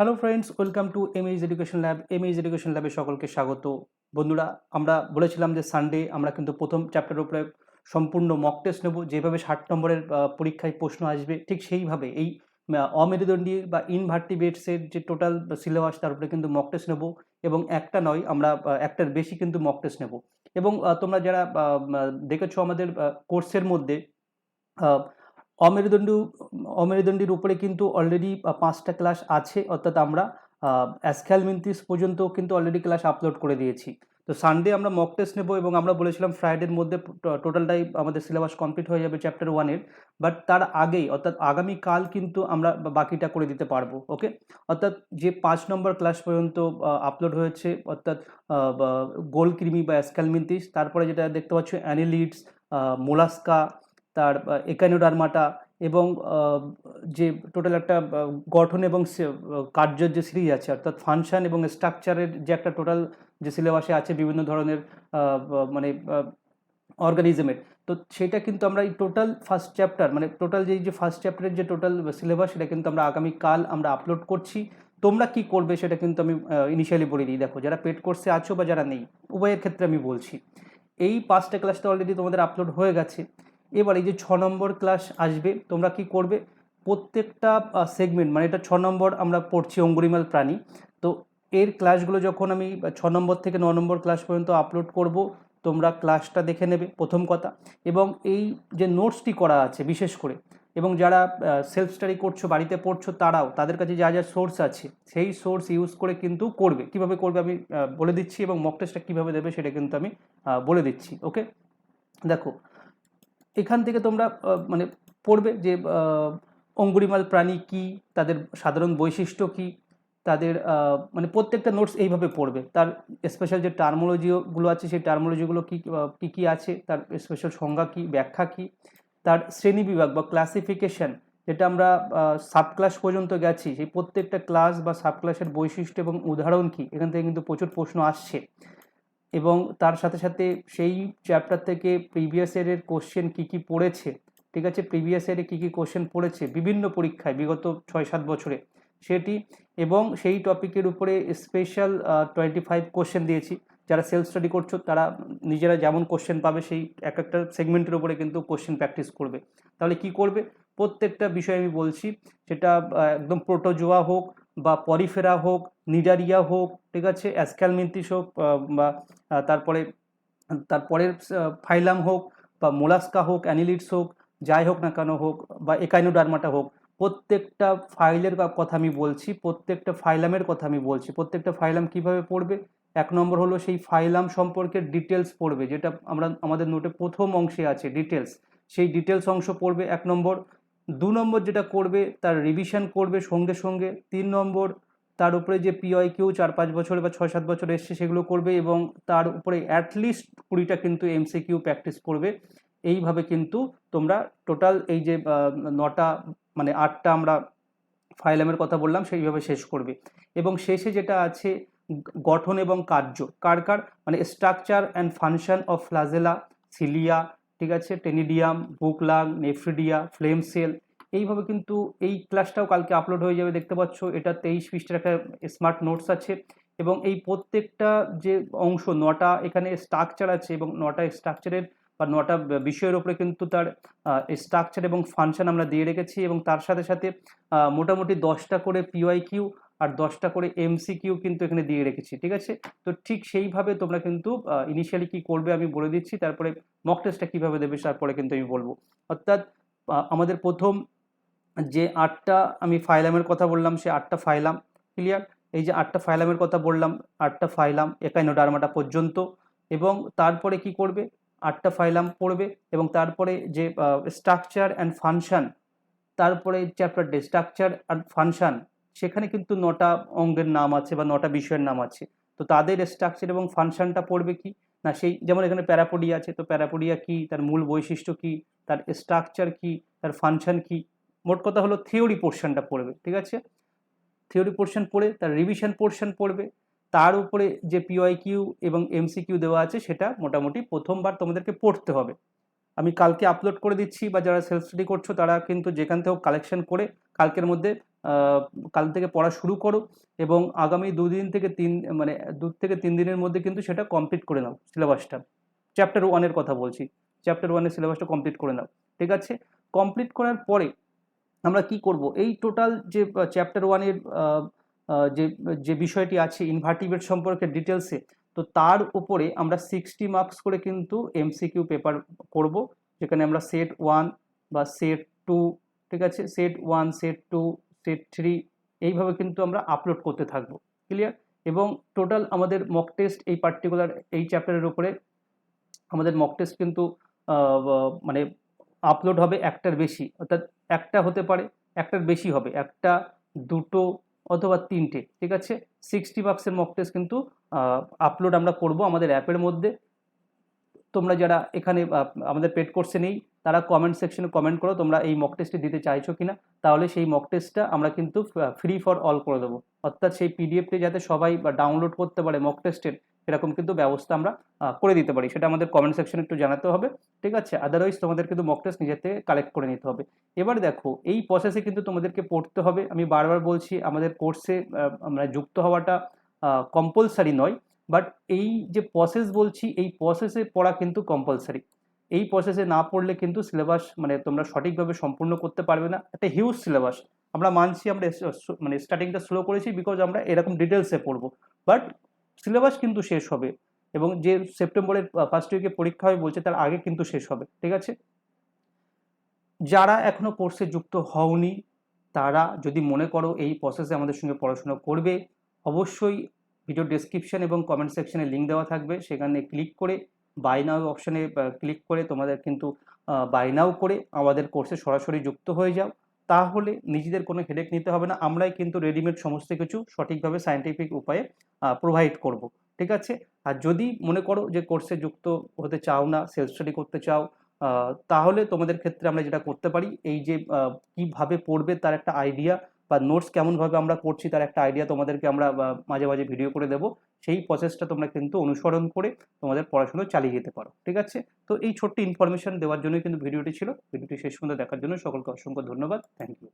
Hello friends welcome to M এমএইজ education lab M এমএইজ education ল্যাবে সকলকে স্বাগত। বন্ধুরা, আমরা বলেছিলাম যে সানডে আমরা কিন্তু প্রথম চ্যাপ্টারের উপরে সম্পূর্ণ মক টেস্ট নেব। যেভাবে ষাট নম্বরের পরীক্ষায় প্রশ্ন আসবে, ঠিক সেইভাবে এই অমেরুদণ্ডী বা ইনভার্টিবেটসের যে টোটাল সিলেবাস তার উপরে কিন্তু মক টেস্ট নেব এবং একটা নয়, আমরা একটার বেশি কিন্তু মক টেস্ট নেব। এবং তোমরা যারা দেখেছ আমাদের কোর্সের মধ্যে অমেরুদণ্ডী, অমেরুদণ্ডীর উপরে কিন্তু অলরেডি পাঁচটা ক্লাস আছে, অর্থাৎ আমরা অ্যাসক্যাল মিন্তিস পর্যন্ত কিন্তু অলরেডি ক্লাস আপলোড করে দিয়েছি। তো সানডে আমরা মক টেস্ট নেব এবং আমরা বলেছিলাম ফ্রাইডের মধ্যে টোটালটাই আমাদের সিলেবাস কমপ্লিট হয়ে যাবে চ্যাপ্টার ওয়ানের বাট তার আগেই, অর্থাৎ আগামীকাল কিন্তু আমরা বাকিটা করে দিতে পারব ওকে অর্থাৎ যে পাঁচ নম্বর ক্লাস পর্যন্ত আপলোড হয়েছে, অর্থাৎ গোল কৃমি বা অ্যাসক্যালমিন্তিস তারপরে যেটা দেখতে পাচ্ছ অ্যানিলিডস মোলাস্কা তার একানোডার্মাটা এবং যে টোটাল একটা গঠন এবং কার্যের যে সিরিজ আছে, অর্থাৎ ফাংশন এবং স্ট্রাকচারের যে একটা টোটাল যে সিলেবাসে আছে বিভিন্ন ধরনের মানে অর্গানিজমের, তো সেটা কিন্তু আমরা এই টোটাল ফার্স্ট চ্যাপ্টার মানে টোটাল যে যে ফার্স্ট চ্যাপ্টারের যে টোটাল সিলেবাস, সেটা কিন্তু আমরা আগামীকাল আমরা আপলোড করছি। তোমরা কি করবে সেটা কিন্তু আমি ইনিশিয়ালি বলে দিই। দেখো, যারা পেড কোর্সে আছো বা যারা নেই, উভয়ের ক্ষেত্রে আমি বলছি, এই পাঁচটা ক্লাসটা অলরেডি তোমাদের আপলোড হয়ে গেছে। এবার এই যে ছ নম্বর ক্লাস আসবে, তোমরা কি করবে? প্রত্যেকটা সেগমেন্ট মানে এটা ছ নম্বর আমরা পড়ছি অঙ্গুরিমাল প্রাণী। তো এর ক্লাসগুলো যখন আমি ছ নম্বর থেকে ন নম্বর ক্লাস পর্যন্ত আপলোড করব, তোমরা ক্লাসটা দেখে নেবে প্রথম কথা। এবং এই যে নোটসটি করা আছে বিশেষ করে, এবং যারা সেলফ স্টাডি করছ, বাড়িতে পড়ছো, তারাও, তাদের কাছে যা যা সোর্স আছে, সেই সোর্স ইউজ করে কিন্তু করবে। কীভাবে করবে আমি বলে দিচ্ছি এবং মক টেস্টটা কীভাবে দেবে সেটা কিন্তু আমি বলে দিচ্ছি ওকে দেখো এখান থেকে তোমরা মানে পড়বে যে অঙ্গুরিমাল প্রাণী কি, তাদের সাধারণ বৈশিষ্ট্য কি, তাদের মানে প্রত্যেকটা নোটস এইভাবে পড়বে। তার স্পেশাল যে টার্মোলজিগুলো আছে, সেই টার্মোলজিগুলো কী কী কী আছে, তার স্পেশাল সংজ্ঞা কী, ব্যাখ্যা কী, তার শ্রেণি বিভাগ বা ক্লাসিফিকেশন যেটা আমরা সাব ক্লাস পর্যন্ত গেছি, সেই প্রত্যেকটা ক্লাস বা সাব ক্লাসের বৈশিষ্ট্য এবং উদাহরণ কী, এখান থেকে কিন্তু প্রচুর প্রশ্ন আসছে। এবং তার সাথে সাথে সেই চ্যাপ্টার থেকে প্রিভিয়াস ইয়ারের কোশ্চেন কী কী পড়েছে, ঠিক আছে? প্রিভিয়াস ইয়ারে কী কী কোশ্চেন পড়েছে, বিভিন্ন পরীক্ষায় বিগত ছয় সাত বছরে সেটি এবং সেই টপিকের উপরে স্পেশাল টোয়েন্টি ফাইভ কোশ্চেন দিয়েছি। যারা সেলফ স্টাডি করছ, তারা নিজেরা যেমন কোশ্চেন পাবে, সেই এক একটা সেগমেন্টের উপরে কিন্তু কোশ্চেন প্র্যাকটিস করবে। তাহলে কি করবে? প্রত্যেকটা বিষয় আমি বলছি, সেটা একদম প্রোটোজোয়া হোক বা পরিফেরা হোক, নিডারিয়া হোক, ঠিক আছে অ্যাসক্যালমিন্তিস হোক বা তারপরে তারপরের ফাইলাম হোক, বা মোলাস্কা হোক অ্যানিলিডস হোক, যাই হোক না কেন হোক, বা একাইনোডার্মাটা হোক, প্রত্যেকটা ফাইলের কথা আমি বলছি, প্রত্যেকটা ফাইলামের কথা আমি বলছি। প্রত্যেকটা ফাইলাম কীভাবে পড়বে? এক নম্বর হলো সেই ফাইলাম সম্পর্কে ডিটেলস পড়বে, যেটা আমরা, আমাদের নোটে প্রথম অংশে আছে ডিটেলস সেই ডিটেলস অংশ পড়বে এক নম্বর। দু নম্বর যেটা করবে, তার রিভিশন করবে সঙ্গে সঙ্গে। তিন নম্বর, তার উপরে যে পিওয়াই কিউ চার পাঁচ বছর বা ছয় সাত বছর এসছে সেগুলো করবে এবং তার উপরে অ্যাটলিস্ট কুড়িটা কিন্তু এমসি কিউ প্র্যাকটিস করবে। এইভাবে কিন্তু তোমরা টোটাল এই যে নটা মানে আটটা আমরা ফাইলামের কথা বললাম, সেইভাবে শেষ করবে। এবং শেষে যেটা আছে, গঠন এবং কার্য। কার কার? মানে structure and function of flagella cilia ঠিক আছে? Ctenidium book lung nephridia flame cell এইভাবে কিন্তু এই ক্লাসটাও কালকে আপলোড হয়ে যাবে, দেখতে পাচ্ছ। এটা তেইশ পৃষ্ঠের একটা স্মার্ট নোটস আছে এবং এই প্রত্যেকটা যে অংশ, নটা এখানে স্ট্রাকচার আছে এবং নটা স্ট্রাকচারের বা নটা বিষয়ের উপরে কিন্তু তার স্ট্রাকচার এবং ফাংশন আমরা দিয়ে রেখেছি এবং তার সাথে সাথে মোটামুটি দশটা করে পিওয়াই কিউ আর দশটা করে এমসি কিউ কিন্তু এখানে দিয়ে রেখেছি, ঠিক আছে? তো ঠিক সেইভাবে তোমরা কিন্তু ইনিশিয়ালি কি করবে আমি বলে দিচ্ছি, তারপরে মক টেস্টটা কীভাবে দেবে তারপরে কিন্তু আমি বলব। অর্থাৎ আমাদের প্রথম যে আটটা আমি ফাইলামের কথা বললাম, সে আটটা ফাইলাম ক্লিয়ার এই যে আটটা ফাইলামের কথা বললাম, আটটা ফাইলাম একাইনোডার্মাটা পর্যন্ত, এবং তারপরে কি করবে? আটটা ফাইলাম পড়বে, এবং তারপরে যে স্ট্রাকচার অ্যান্ড ফাংশন তারপরে চ্যাপ্টার ডে স্ট্রাকচার অ্যান্ড ফাংশন সেখানে কিন্তু নটা অঙ্গের নাম আছে বা নটা বিষয়ের নাম আছে। তো তাদের স্ট্রাকচার এবং ফাংশনটা পড়বে কি? না, সেই যেমন এখানে প্যারাপোডিয়া আছে, তো প্যারাপোডিয়া কি? তার মূল বৈশিষ্ট্য কি? তার স্ট্রাকচার কি? তার ফাংশন কি? মোট কথা হলো থিওরি পোর্শনটা পড়বে, ঠিক আছে? থিওরি পোর্শন পড়ে, তার রিভিশন পোর্শন পড়বে, তার উপরে যে পিওয়াই কিউ এবং এমসিকিউ দেওয়া আছে, সেটা মোটামুটি প্রথমবার তোমাদেরকে পড়তে হবে। আমি কালকে আপলোড করে দিচ্ছি বা যারা সেলফ স্টাডি করছ, তারা কিন্তু যেখান থেকেও কালেকশন করে, কালকের মধ্যে কাল থেকে পড়া শুরু করো এবং আগামী দুদিন থেকে তিন মানে দু থেকে তিন দিনের মধ্যে কিন্তু সেটা কমপ্লিট করে নাও সিলেবাসটা চ্যাপ্টার ওয়ানের কথা বলছি। চ্যাপ্টার ওয়ানের সিলেবাসটা কমপ্লিট করে নাও। ঠিক আছে? কমপ্লিট করার পরে আমরা কি করব? এই টোটাল যে চ্যাপ্টার ওয়ানের যে যে বিষয়টি আছে ইনভার্টিভেট সম্পর্কে ডিটেলসে তো তার উপরে আমরা সিক্সটি মার্কস করে কিন্তু এমসিকিউ পেপার করব। যেখানে আমরা সেট ওয়ান বা সেট টু ঠিক আছে? Set one set two set three এইভাবে কিন্তু আমরা আপলোড করতে থাকব ক্লিয়ার এবং টোটাল আমাদের মক টেস্ট এই পার্টিকুলার এই চ্যাপ্টারের উপরে আমাদের মক টেস্ট কিন্তু মানে আপলোড হবে একটার বেশি, অর্থাৎ একটা হতে পারে, একটার বেশি হবে, একটা, দুটো অথবা তিনটে, ঠিক আছে? সিক্সটি মার্কসের মক টেস্ট কিন্তু আপলোড আমরা করব আমাদের অ্যাপের মধ্যে। তোমরা যারা এখানে আমাদের পেড কোর্সে নেই তারা কমেন্ট সেকশনে কমেন্ট করো তোমরা এই মক টেস্টটি দিতে চাইছো কিনা। তাহলে সেই মক টেস্টটা আমরা কিন্তু ফ্রি ফর অল করে দেবো। অর্থাৎ সেই পিডিএফটি যাতে সবাই, বা ডাউনলোড করতে পারে মক টেস্টের এরকম কিন্তু ব্যবস্থা আমরা করে দিতে পারি। সেটা আমাদের কমেন্ট সেকশনে একটু জানাতে হবে, ঠিক আছে? আদারওয়াইজ তোমাদের কিন্তু মক টেস্ট নিজের থেকে কালেক্ট করে নিতে হবে। এবার দেখো, এই প্রসেসে কিন্তু তোমাদেরকে পড়তে হবে। আমি বারবার বলছি, আমাদের কোর্সে আমরা যুক্ত হওয়াটা কম্পালসারি নয়। বাট এই যে প্রসেস বলছি, এই প্রসেসে পড়া কিন্তু কম্পালসারি এই প্রসেসে না পড়লে কিন্তু সিলেবাস মানে তোমরা সঠিকভাবে সম্পূর্ণ করতে পারবে না। একটা হিউজ সিলেবাস আমরা মানছি, আমরা মানে স্টার্টিংটা স্লো করেছি বিকজ আমরা এরকম ডিটেলসে পড়ব। বাট সিলেবাস কিন্তু শেষ হবে এবং যে সেপ্টেম্বরের ফার্স্ট উইকে পরীক্ষা হবে বলছে তার আগে কিন্তু শেষ হবে। ঠিক আছে? যারা এখনও কোর্সে যুক্ত হওনি, তারা যদি মনে করো এই প্রসেসে আমাদের সঙ্গে পড়াশোনা করবে, অবশ্যই ভিডিও ডেসক্রিপশন এবং কমেন্ট সেকশনে লিঙ্ক দেওয়া থাকবে। সেখানে ক্লিক করে বাই নাও অপশনে ক্লিক করে তোমাদের কিন্তু বাই নাও করে আমাদের কোর্সে সরাসরি যুক্ত হয়ে যাও। তাহলে নিজেদের কোনো হেডেক নিতে হবে না। আমরাই কিন্তু রেডিমেড সমস্ত কিছু সঠিকভাবে সায়েন্টিফিক উপায়ে প্রোভাইড করব। ঠিক আছে? আর যদি মনে করো যে কোর্সে যুক্ত হতে চাও না সেলফ স্টাডি করতে চাও তাহলে তোমাদের ক্ষেত্রে আমরা যেটা করতে পারি, এই যে কীভাবে পড়বে তার একটা আইডিয়া বা নোটস কেমনভাবে আমরা করছি তার একটা আইডিয়া তোমাদেরকে আমরা মাঝে মাঝে ভিডিও করে দেবো, সেই প্রসেসটা তোমরা কিন্তু অনুসরণ করে তোমাদের পড়াশুনো চালিয়ে যেতে পারো, ঠিক আছে? তো এই ছোট্ট ইনফরমেশন দেওয়ার জন্যই কিন্তু ভিডিওটি ছিল ভিডিওটি শেষ পর্যন্ত দেখার জন্য সকলকে অসংখ্য ধন্যবাদ থ্যাংক ইউ